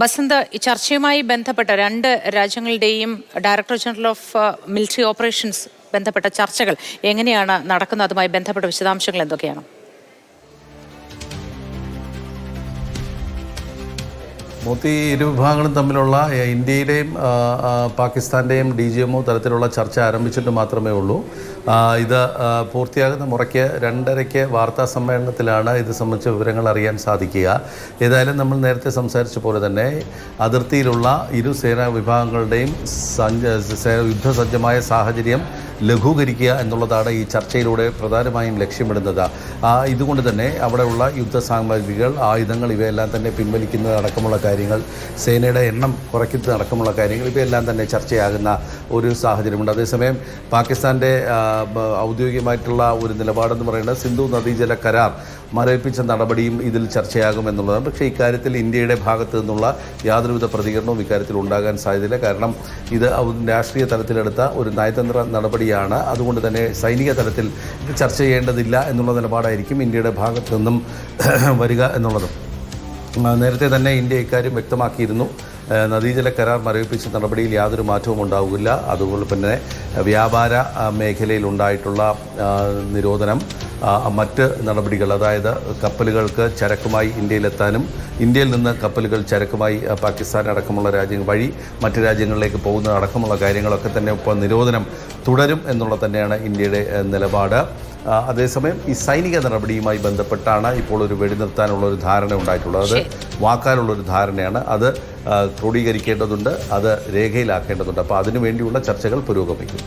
ബസന്ത് ചർച്ചയുമായി ബന്ധപ്പെട്ട രണ്ട് രാജ്യങ്ങളുടെയും director general of military operations ബന്ധപ്പെട്ട ചർച്ചകൾ എങ്ങനെയാണ് നടക്കുന്നത്? അതുമായി ബന്ധപ്പെട്ട വിശദാംശങ്ങൾ എന്തൊക്കെയാണ്? മൂത്തി ഇരുവിഭാഗങ്ങളും തമ്മിലുള്ള ഇന്ത്യയുടെയും പാകിസ്ഥാന്റെയും ഡി ജി എമ്മോ തലത്തിലുള്ള ചർച്ച ആരംഭിച്ചിട്ട് മാത്രമേ ഉള്ളൂ. ഇത് പൂർത്തിയാകുന്ന മുറയ്ക്ക് രണ്ടരയ്ക്ക് വാർത്താ സമ്മേളനത്തിലാണ് ഇത് സംബന്ധിച്ച വിവരങ്ങൾ അറിയാൻ സാധിക്കുക. ഏതായാലും നമ്മൾ നേരത്തെ സംസാരിച്ച പോലെ തന്നെ അതിർത്തിയിലുള്ള ഇരു സേനാ വിഭാഗങ്ങളുടെയും യുദ്ധസജ്ജമായ സാഹചര്യം ലഘൂകരിക്കുക എന്നുള്ളതാണ് ഈ ചർച്ചയിലൂടെ പ്രധാനമായും ലക്ഷ്യമിടുന്നത്. ഇതുകൊണ്ട് തന്നെ അവിടെയുള്ള യുദ്ധ സാമഗ്രികൾ ആയുധങ്ങൾ ഇവയെല്ലാം തന്നെ പിൻവലിക്കുന്നത് അടക്കമുള്ള കാര്യങ്ങൾ സേനയുടെ എണ്ണം കുറയ്ക്കുന്നത് അടക്കമുള്ള കാര്യങ്ങൾ ഇവയെല്ലാം തന്നെ ചർച്ചയാകുന്ന ഒരു സാഹചര്യമുണ്ട്. അതേസമയം പാകിസ്ഥാന്റെ ഔദ്യോഗികമായിട്ടുള്ള ഒരു നിലപാടെന്ന് പറയുന്നത് സിന്ധു നദീജല കരാർ മരവിപ്പിച്ച നടപടിയും ഇതിൽ ചർച്ചയാകുമെന്നുള്ളതാണ്. പക്ഷേ ഇക്കാര്യത്തിൽ ഇന്ത്യയുടെ ഭാഗത്തു നിന്നുള്ള യാതൊരുവിധ പ്രതികരണവും ഇക്കാര്യത്തിൽ ഉണ്ടാകാൻ സാധ്യതയില്ല. കാരണം ഇത് രാഷ്ട്രീയ തലത്തിലെടുത്ത ഒരു നയതന്ത്ര നടപടിയാണ്. അതുകൊണ്ട് തന്നെ സൈനിക തലത്തിൽ ചർച്ച ചെയ്യേണ്ടതില്ല എന്നുള്ള നിലപാടായിരിക്കും ഇന്ത്യയുടെ ഭാഗത്തു നിന്നും വരിക എന്നുള്ളതും. നേരത്തെ തന്നെ ഇന്ത്യ ഇക്കാര്യം വ്യക്തമാക്കിയിരുന്നു. നദീജല കരാർ മരവിപ്പിച്ച നടപടിയിൽ യാതൊരു മാറ്റവും ഉണ്ടാവില്ല. അതുപോലെ തന്നെ വ്യാപാര മേഖലയിൽ ഉണ്ടായിട്ടുള്ള നിരോധനം മറ്റ് നടപടികൾ അതായത് കപ്പലുകൾക്ക് ചരക്കുമായി ഇന്ത്യയിലെത്താനും ഇന്ത്യയിൽ നിന്ന് കപ്പലുകൾ ചരക്കുമായി പാകിസ്ഥാൻ അടക്കമുള്ള രാജ്യങ്ങൾ വഴി മറ്റ് രാജ്യങ്ങളിലേക്ക് പോകുന്ന അടക്കമുള്ള കാര്യങ്ങളൊക്കെ തന്നെ ഇപ്പോൾ നിരോധനം തുടരും എന്നുള്ള തന്നെയാണ് ഇന്ത്യയുടെ നിലപാട്. അതേസമയം ഈ സൈനിക നടപടിയുമായി ബന്ധപ്പെട്ടാണ് ഇപ്പോൾ ഒരു വെടിനിർത്താനുള്ള ഒരു ധാരണ ഉണ്ടായിട്ടുള്ളത്. അത് വാക്കാലുള്ള ഒരു ധാരണയാണ്. അത് ക്രോഡീകരിക്കേണ്ടതുണ്ട് അത് രേഖയിലാക്കേണ്ടതുണ്ട്. അപ്പോൾ അതിനു വേണ്ടിയുള്ള ചർച്ചകൾ പുരോഗമിക്കും.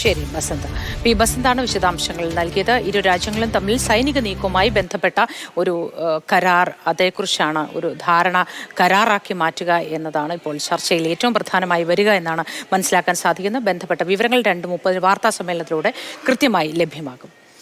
ശരി ബസന്ത്. പി ബസന്താണ് വിശദാംശങ്ങൾ നൽകിയത്. ഇരു രാജ്യങ്ങളും തമ്മിൽ സൈനിക നീക്കവുമായി ബന്ധപ്പെട്ട ഒരു കരാർ അതേക്കുറിച്ചാണ് ഒരു ധാരണ കരാറാക്കി മാറ്റുക എന്നതാണ് ഇപ്പോൾ ചർച്ചയിൽ ഏറ്റവും പ്രധാനമായി വരിക എന്നാണ് മനസ്സിലാക്കാൻ സാധിക്കുന്നത്. ബന്ധപ്പെട്ട വിവരങ്ങൾ രണ്ട് മുപ്പത് വാർത്താ സമ്മേളനത്തിലൂടെ കൃത്യമായി ലഭ്യമാകും.